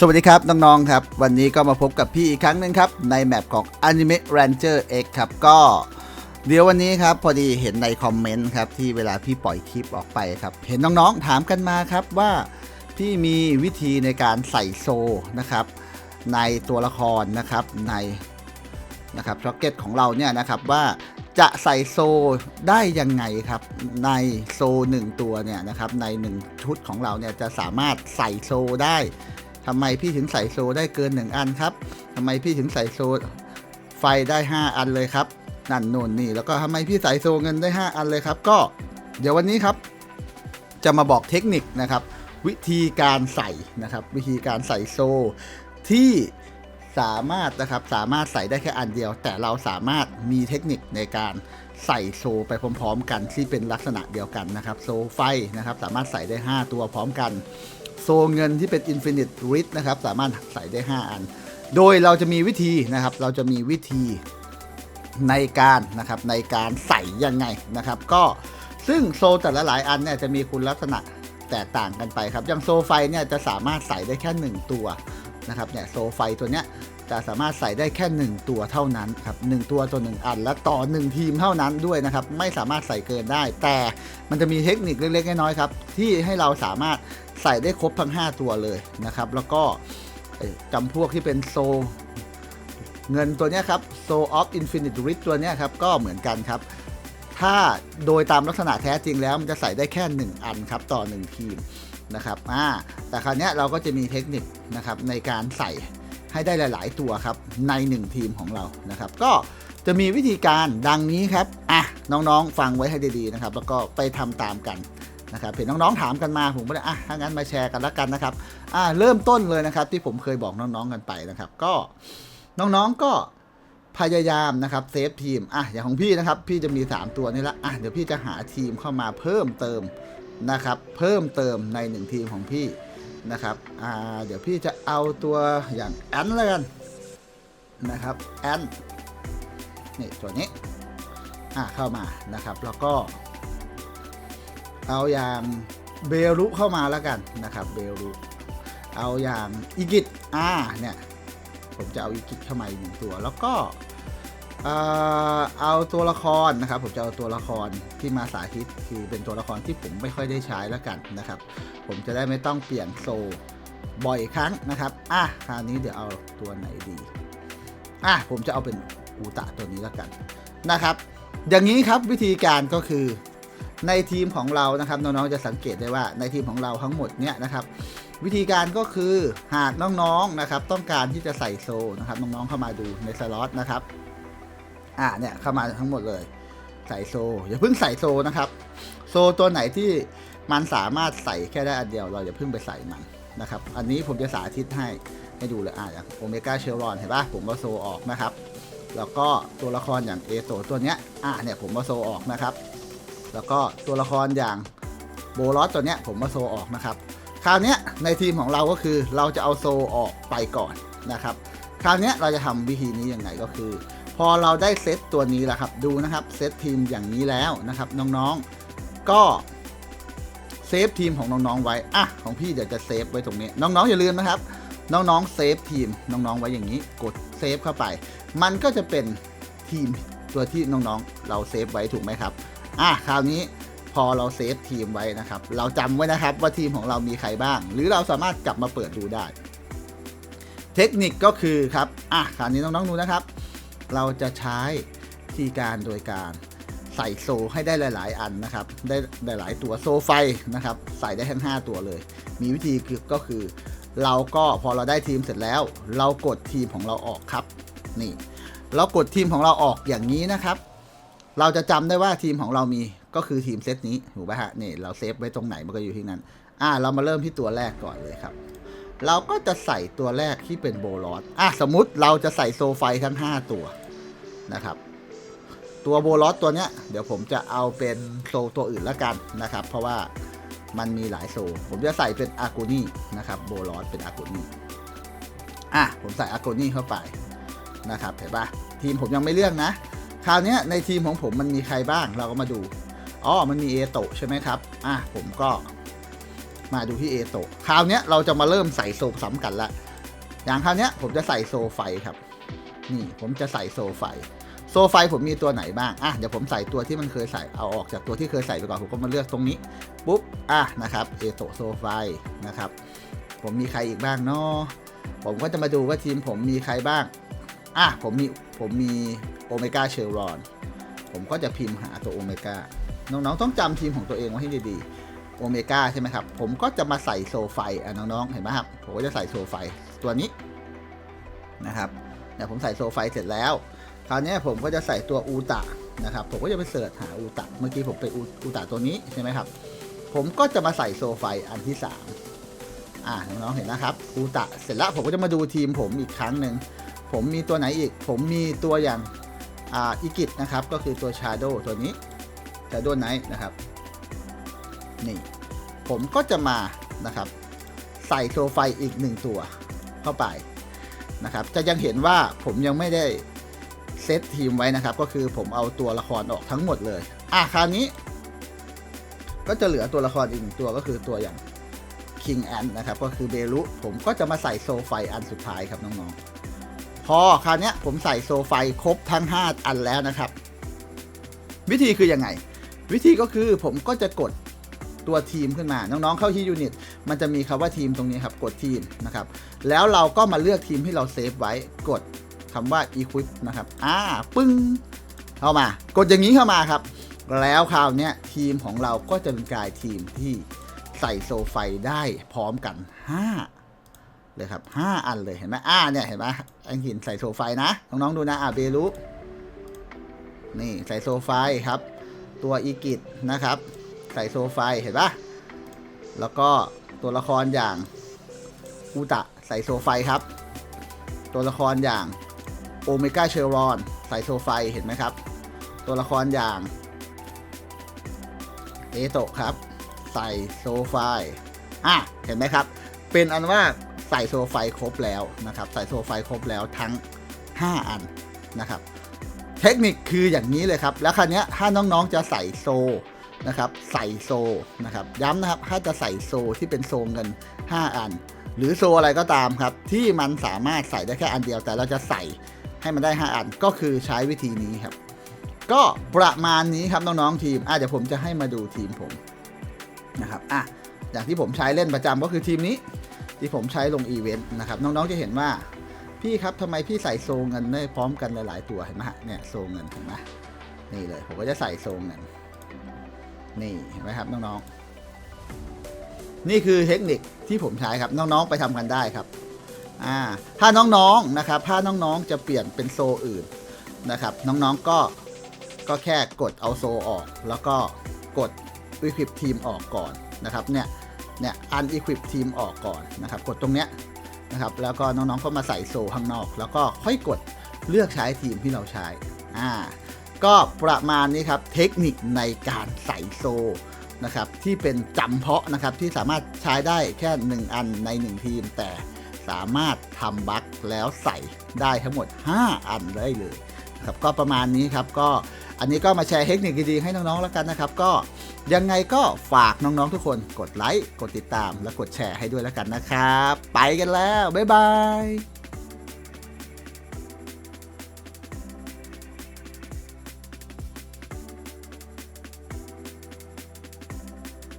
สวัสดีครับ น้องๆครับ วันนี้ก็มาพบกับพี่อีกครั้งหนึ่งครับ ในแมปของ Anime Ranger X ครับ ก็เดี๋ยววันนี้ครับ พอดีเห็นในคอมเมนต์ครับ ที่เวลาพี่ปล่อยคลิปออกไปครับ เห็นน้องๆถามกันมาครับว่าพี่มีวิธีในการใส่โซนะครับ ในตัวละครนะครับในนะครับช็อกเก็ตของเราเนี่ยนะครับว่าจะใส่โซได้ยังไงครับ ในโซหนึ่งตัวเนี่ยนะครับในหนึ่งชุดของเราเนี่ยจะสามารถใส่โซได้ ทำไมพี่ถึงใส่โซได้เกิน 1 อันครับทำไมพี่ถึงใส่โซไฟได้ 5 อันเลยครับนั่นโน่นนี่แล้วก็ทำไมพี่ใส่โซเงินได้ 5 อันเลยครับ ก็เดี๋ยววันนี้ครับ จะมาบอกเทคนิคนะครับ วิธีการใส่นะครับ วิธีการใส่โซที่สามารถนะครับสามารถใส่ได้แค่อันเดียว แต่เราสามารถมีเทคนิคในการใส่โซไปพร้อม ๆ กันที่เป็นลักษณะเดียวกันนะครับ โซไฟนะครับ สามารถใส่ได้ 5 ตัวพร้อมกัน โซเงินที่เป็น Infinite r i d นะครับ สามารถใส่ได้ 5 อัน โดยเราจะมีวิธีนะครับ เราจะมีวิธีในการนะครับในการใส่ยังไงนะครับ ก็ซึ่งโซแต่ละหลายอันเนี่ยจะมีคุณลักษณะแตกต่างกันไปครับ อย่างโซไฟเนี่ยจะสามารถใส่ได้แค่ 1 ตัวนะครับเนี่ยโซไฟตัวเนี้ยจะสามารถใส่ได้แค่ 1 ตัวเท่านั้นครับหตัวตัว 1 อันและต่อ 1 ทีมเท่านั้นด้วยนะครับ ไม่สามารถใส่เกินได้ แต่มันจะมีเทคนิคเล็กๆน้อยๆครับ ที่ให้เราสามารถ ใส่ได้ครบทั้ง 5 ตัวเลยนะครับ แล้วก็จำพวกที่เป็นโซ เงินตัวนี้ครับ Soul of Infinite Rift ตัวนี้ครับ ก็เหมือนกันครับ ถ้าโดยตามลักษณะแท้จริงแล้ว มันจะใส่ได้แค่ 1 อันครับ ต่อ 1 ทีมนะครับอ่าแต่คราวนี้เราก็จะมีเทคนิคนะครับในการใส่ให้ได้หลาย ๆ ตัวครับ ใน 1 ทีมของเรานะครับ ก็จะมีวิธีการดังนี้ครับ อะ น้อง ๆ ฟังไว้ให้ดี ๆ นะครับ แล้วก็ไปทำตามกัน นะครับเห็นน้องๆถามกันมาผมก็เลยอะถ้างั้นมาแชร์กันล้วกันนะครับอ่าเริ่มต้นเลยนะครับที่ผมเคยบอกน้องๆกันไปนะครับ ก็น้องๆก็พยายามนะครับเซฟทีมอะอย่างของพี่นะครับ พี่จะมี 3 ตัวนี่ละอะเดี๋ยวพี่จะหาทีมเข้ามาเพิ่มเติมนะครับ เพิ่มเติมใน 1 ทีมของพี่นะครับอ่าเดี๋ยวพี่จะเอาตัวอย่างแอนแล้วกันนะครับแอนนี่ตัวนี้อะเข้ามานะครับ แล้วก็ เอาอย่างเบรุเข้ามาแล้วกันนะครับเบรุเอาอย่างอีกิตอ่าเนี่ยผมจะเอาอีกิจเข้ามาอีกหนึ่งตัว แล้วก็เอ่อเอาตัวละครนะครับ ผมจะเอาตัวละครที่มาสาธิตคือเป็นตัวละครที่ผมไม่ค่อยได้ใช้แล้วกันนะครับ ผมจะได้ไม่ต้องเปลี่ยนโซบ่อยครั้งนะครับอะคราวนี้เดี๋ยวเอาตัวไหนดีอะผมจะเอาเป็นอูตะตัวนี้แล้วกันนะครับ อย่างนี้ครับวิธีการก็คือ ในทีมของเรานะครับน้องๆจะสังเกตได้ว่าในทีมของเราทั้งหมดเนี่ยนะครับวิธีการก็คือหากน้องๆนะครับต้องการที่จะใส่โซนะครับน้องๆเข้ามาดูในสล็อตนะครับอ่าเนี่ยเข้ามาทั้งหมดเลยใส่โซอย่าเพิ่งใส่โซนะครับ โซตัวไหนที่มันสามารถใส่แค่ได้อันเดียวเราอย่าเพิ่งไปใส่มันนะครับ อันนี้ผมจะสาธิตให้ให้ดูเลยอ่าอย่างโอเมก้าเชลรอนเห็นปะผมก็โซออกนะครับ แล้วก็ตัวละครอย่างเอโตตัวเนี้ยอ่าเนี่ยผมก็โซออกนะครับ แล้วก็ตัวละครอย่างโบลอสตัวเนี้ยผมก็โซออกนะครับ คราวนี้ในทีมของเราก็คือเราจะเอาโซออกไปก่อนนะครับ คราวนี้เราจะทำวิธีนี้ยังไงก็คือ พอเราได้เซตตัวนี้แล้วครับดูนะครับเซตทีมอย่างนี้แล้วนะครับน้องๆก็เซฟทีมของน้องๆไว้อะของพี่เดี๋ยวจะเซฟไว้ตรงนี้ น้องๆอย่าลืมนะครับ น้องๆเซฟทีมน้องๆไว้อย่างนี้ กดเซฟเข้าไป มันก็จะเป็นทีมตัวที่น้องๆ เราเซฟไว้ถูกไหมครับ อะคราวนี้พอเราเซฟทีมไว้นะครับ เราจำไว้นะครับว่าทีมของเรามีใครบ้าง หรือเราสามารถกลับมาเปิดดูได้ เทคนิคก็คือครับอะคราวนี้น้องๆดูนะครับ เราจะใช้วิธีการโดยการใส่โซให้ได้หลาย ๆ อันนะครับ ได้หลาย ๆ ตัวโซไฟนะครับ ใส่ได้ทั้ง 5 ตัวเลย มีวิธีคือก็คือ เราก็พอเราได้ทีมเสร็จแล้ว เรากดทีมของเราออกครับ นี่ เรากดทีมของเราออกอย่างนี้นะครับ เราจะจำได้ว่าทีมของเรามีก็คือทีมเซตนี้ถูกไหมฮะนี่เราเซฟไว้ตรงไหนมันก็อยู่ที่นั้น อ่า เรามาเริ่มที่ตัวแรกก่อนเลยครับ เราก็จะใส่ตัวแรกที่เป็นโบลอสอะสมมุติเราจะใส่โซไฟทั้ง 5 ตัวนะครับ ตัวโบลอสตัวเนี้ยเดี๋ยวผมจะเอาเป็นโซตัวอื่นล้วกันนะครับ เพราะว่ามันมีหลายโซ ผมจะใส่เป็นอากูนี่นะครับโบลอสเป็นอากูนี่อะผมใส่อากูนี่เข้าไปนะครับเห็นปะทีมผมยังไม่เลือกนะ คราวนี้ในทีมของผมมันมีใครบ้างเราก็มาดูอ๋อมันมีเอโตะใช่ไหมครับอะผมก็มาดูที่เอโตะคราวนี้เราจะมาเริ่มใส่โซซ้ำกันละอย่างคราวนี้ผมจะใส่โซไฟครับนี่ผมจะใส่โซไฟโซไฟผมมีตัวไหนบ้าง อะ เดี๋ยวผมใส่ตัวที่มันเคยใส่ เอาออกจากตัวที่เคยใส่ไปก่อน ผมก็มาเลือกตรงนี้ ปุ๊บ อะ นะครับ เอโตโซไฟนะครับ ผมมีใครอีกบ้างเนาะผมก็จะมาดูว่าทีมผมมีใครบ้าง อะผมมีผมมีโอเมก้าเชลรอนผมก็จะพิมพ์หาตัวโอเมก้าน้องๆ ต้องจำทีมของตัวเองไว้ให้ดีๆโอเมก้าใช่ไหมครับ ผมก็จะมาใส่โซไฟอะน้องๆ เห็นไหมครับ ผมก็จะใส่โซไฟตัวนี้นะครับเนี่ยผมใส่โซไฟเสร็จแล้ว คราวนี้ผมก็จะใส่ตัวอูตะนะครับ ผมก็จะไปเสิร์ชหาอูตะเมื่อกี้ผมไปอูอูตะตัวนี้ใช่ไหมครับ ผมก็จะมาใส่โซไฟอันที่ 3 อ่าน้องๆ เห็นนะครับอูตะเสร็จแล้วผมก็จะมาดูทีมผมอีกครั้งหนึ่ง ผมมีตัวไหนอีก ผมมีตัวอย่างอ่าอิกิตนะครับ ก็คือตัวชาโดตัวนี้ชาโดไนท์นะครับ นี่ ผมก็จะมานะครับ ใส่โซไฟอีกหนึ่งตัวเข้าไปนะครับ จะยังเห็นว่าผมยังไม่ได้เซตทีมไว้นะครับ ก็คือผมเอาตัวละครออกทั้งหมดเลย อะคราวนี้ ก็จะเหลือตัวละครอีกหนึ่งตัวก็คือตัวอย่าง King Ant นะครับ ก็คือเบรุผมก็จะมาใส่โซไฟอันสุดท้ายครับน้องๆ พอคราวนี้ผมใส่โซไฟครบทั้ง 5 อันแล้วนะครับ วิธีคือยังไง วิธีก็คือผมก็จะกดตัวทีมขึ้นมา น้องๆเข้าที่ยูนิต มันจะมีคำว่าทีมตรงนี้ครับ กดทีมนะครับ แล้วเราก็มาเลือกทีมที่เราเซฟไว้ กดคำว่า equip นะครับ อ่า ปึ้ง เข้ามา กดอย่างนี้เข้ามาครับ แล้วคราวนี้ทีมของเราก็จะเป็นกลายทีมที่ใส่โซไฟได้พร้อมกัน 5 เลยครับ5อันเลยเห็นไหมอ่าเนี่ยเห็นไหมอังหินใส่โซไฟนะน้องๆดูนะอ่าเบรุนี่ใส่โซไฟครับ ตัวอีกิตนะครับ ใส่โซไฟเห็นปะแล้วก็ตัวละครอย่างอูตะใส่โซไฟครับ ตัวละครอย่างโอเมก้าเชลรอนใส่โซไฟเห็นไหมครับ ตัวละครอย่างเอโตะครับ ใส่โซไฟอะเห็นไหมครับ เป็นอันว่า ใส่โซไฟครบแล้วนะครับใส่โซไฟครบแล้วทั้ง 5 อันนะครับ เทคนิคคืออย่างนี้เลยครับ แล้วคราวนี้ถ้าน้องๆจะใส่โซนะครับใส่โซนะครับย้ำนะครับถ้าจะใส่โซที่เป็นโซเงิน 5 อัน หรือโซอะไรก็ตามครับ ที่มันสามารถใส่ได้แค่อันเดียวแต่เราจะใส่ให้มันได้ 5 อันก็คือใช้วิธีนี้ครับ ก็ประมาณนี้ครับน้องๆทีมอะเดี๋ยวผมจะให้มาดูทีมผมนะครับอะอย่างที่ผมใช้เล่นประจำก็คือทีมนี้ ที่ผมใช้ลงอีเวนต์นะครับน้องๆจะเห็นว่าพี่ครับทำไมพี่ใส่โซเงินได้พร้อมกันหลายๆตัวเห็นไหมฮะเนี่ยโซเงินเห็นไหมนี่เลยผมก็จะใส่โซเงินนี่เห็นไหมครับน้องๆ นี่คือเทคนิคที่ผมใช้ครับน้องๆไปทำกันได้ครับอ่าถ้าน้องๆนะครับถ้าน้องๆจะเปลี่ยนเป็นโซอื่นนะครับ น้องๆก็ก็แค่กดเอาโซออก แล้วก็กด equip ทีมออกก่อนนะครับเนี่ย เนี่ย unequip ทีมออกก่อนนะครับ กดตรงเนี้ยนะครับ แล้วก็น้องๆก็มาใส่โซข้างนอก แล้วก็ค่อยกดเลือกใช้ทีมที่เราใช้อ่าก็ประมาณนี้ครับเทคนิคในการใส่โซนะครับที่เป็นจำเพาะนะครับที่สามารถใช้ได้แค่ 1 อันใน 1 ทีม แต่สามารถทำบั๊กแล้วใส่ได้ทั้งหมด 5 อันได้เลยนะครับก็ประมาณนี้ครับก็อันนี้ก็มาแชร์เทคนิคดีๆให้น้องๆแล้วกันนะครับ ก็ ยังไงก็ฝากน้องๆทุกคนกดไลค์ กดติดตามและกดแชร์ให้ด้วยแล้วกันนะครับ ไปกันแล้ว บ๊ายบาย